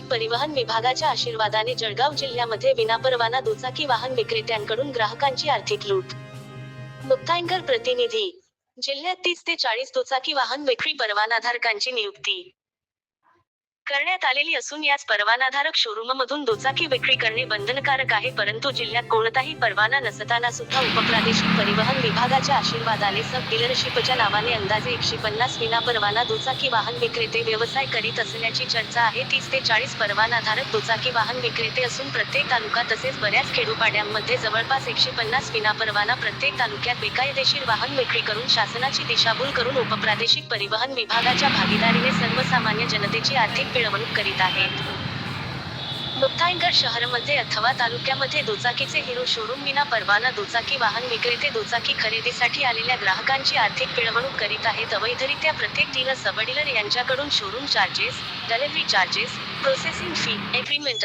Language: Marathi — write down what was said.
परिवहन विभागाच्या आशीर्वादाने जळगाव जिल्ह्यामध्ये विनापरवाना दुचाकी वाहन विक्रेत्यांकडून ग्राहकांची आर्थिक लूट. मुक्ताईंकर प्रतिनिधी जिल्ह्यात तीस ते चाळीस दुचाकी वाहन विक्री परवानाधारकांची नियुक्ती. करण्यात आलेली असून याच परवानाधारक शोरूममधून दुचाकी विक्री करणे बंधनकारक आहे परंतु जिल्ह्यात कोणताही परवाना नसताना सुद्धा उपप्रादेशिक परिवहन विभागाच्या आशीर्वादाने सब डीलरशिपच्या नावाने अंदाजे एकशे पन्नास विना परवाना दुचाकी वाहन विक्रेते व्यवसाय करीत असल्याची चर्चा आहे. तीस ते चाळीस परवानाधारक दुचाकी वाहन विक्रेते असून प्रत्येक तालुका तसेच बऱ्याच खेडोपाड्यांमध्ये जवळपास एकशे पन्नास विना परवाना प्रत्येक तालुक्यात बेकायदेशीर वाहन विक्री करून शासनाची दिशाभूल करून उपप्रादेशिक परिवहन विभागाच्या भागीदारीने सर्वसामान्य जनतेची आर्थिक पिळवणूक करीत आहेत. मुक्ताईनगर शहरामध्ये अथवा तालुक्यामध्ये दुचाकीचे हिरो शोरूम विना परवाना दुचाकी वाहन विक्रेते दुचाकी खरेदीसाठी आलेल्या ग्राहकांची आर्थिक पिळवणूक करीत आहेत. अवैधरित्या प्रत्येक डीलर सबडीलर यांच्याकडून showroom charges delivery charges processing fee agreement